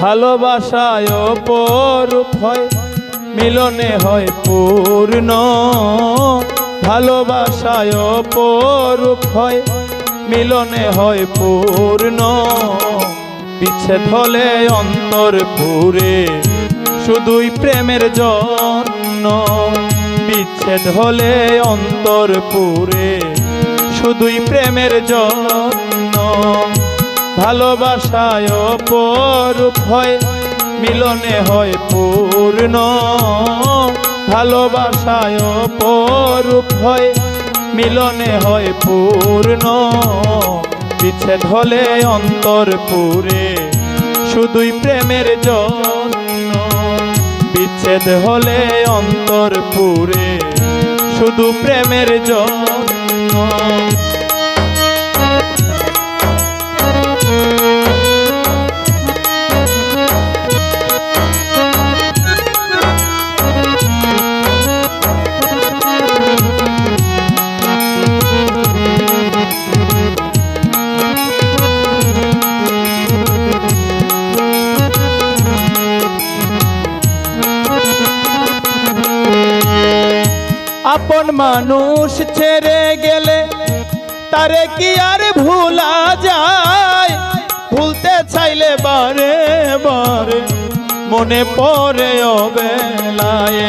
ভালোবাসায় অপরূপ হয়, মিলনে হয় পূর্ণ। ভালোবাসায় অপরূপ হয়, মিলনে হয় পূর্ণ। বিচ্ছেদ হলে অন্তর পুরে, শুধুই প্রেমের জন্য। বিচ্ছেদ হলে অন্তর পুরে, শুধুই প্রেমের জন্য। ভালোবাসায় অপরূপ হয়, মিলনে হয় পূর্ণ। ভালোবাসায় অপরূপ হয়, মিলনে হয় পূর্ণ। বিচ্ছেদ হলে অন্তর পুরে, শুধুই প্রেমের জন্য বিচ্ছেদ হলে অন্তর পুরে, শুধু প্রেমের জন্য আপন মানুষ ছেড়ে গেলে তারে কি আর ভুলা যায়? ভুলতে চাইলে বারে বারে মনে পড়ে অবেলায়।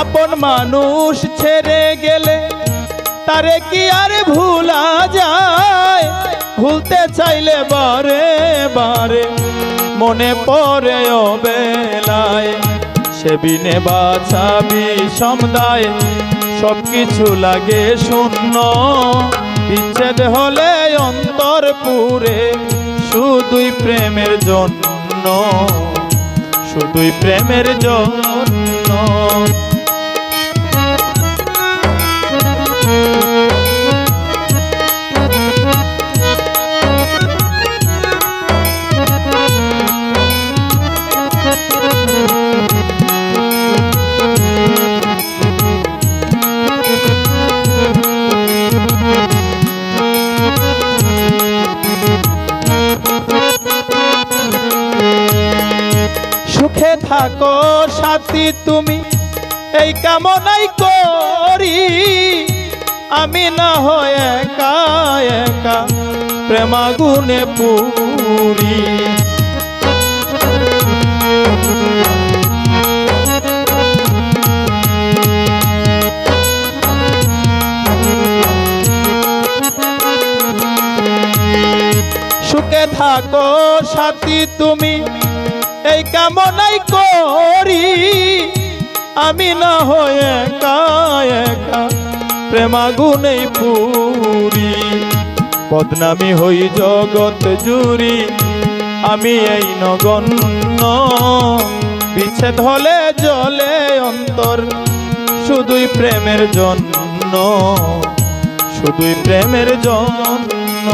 আপন মানুষ ছেড়ে গেলে তারে কি আর ভুলা যায়? ভুলতে চাইলে বারে বারে মনে পড়ে অবেলায়। সে বিনে বাছাবি সমদায় সব কিছু লাগে শূন্য। বিচ্ছেদ হলে অন্তর পুরে শুধুই প্রেমের জন্য। শুধুই প্রেমের জন্য। সুখে থাকো সাথী তুমি। এই কামনাই করি। আমি না হয় একা একা প্রেমাগুনে পুরি। সুখে থাকো সাথী তুমি। এই কামনাই করি। আমি না হয়ে একা একা। প্রেমাগুনেই পুরি। বদনামি হই জগৎ জুরি আমি এই নগণ্য। বিচ্ছেদ হলে জলে অন্তর। শুধুই প্রেমের জন্য। শুধুই প্রেমের জন্য।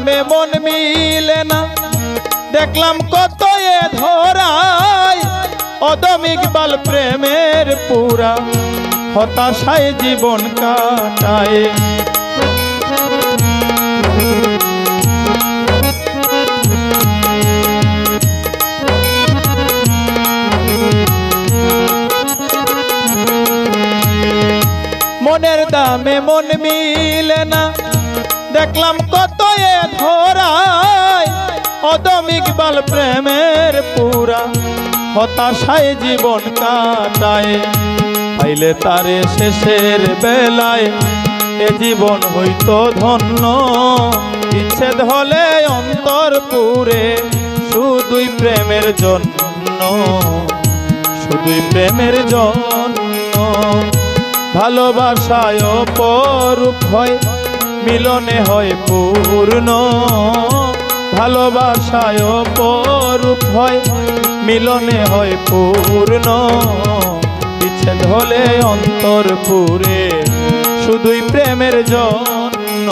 মনের মন মিলে না। দেখলাম কত এ ধরায় অদমিক বাল প্রেমের পুরা। হতাশায় জীবন কাটায়। মনের দামে মন মিলে না। দেখলাম কত এ ধরায় অদমিক বাল প্রেমের পুরা, হতাশায় জীবন কাটায়। পাইলে তারে শেষের বেলায়, এ জীবন হইতো ধন্য। বিচ্ছেদ হলে অন্তর পুরে, শুধুই প্রেমের জন্য। শুধুই প্রেমের জন্য। ভালোবাসায় পরূপ হয় মিলনে হয় পূর্ণ, ভালোবাসায় পরূপ হয়। মিলনে হয় পূর্ণ, বিচ্ছেদ হলে অন্তর পুরে। শুধুই প্রেমের জন্য,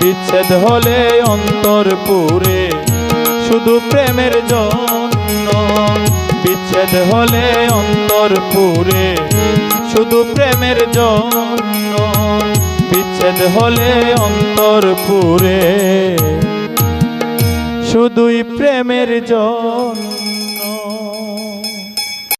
বিচ্ছেদ হলে অন্তর পুরে। শুধু প্রেমের জন্য, বিচ্ছেদ হলে অন্তর পুরে। শুধু প্রেমের জন্য হলে অন্তর পুরে। শুধুই প্রেমের জন্য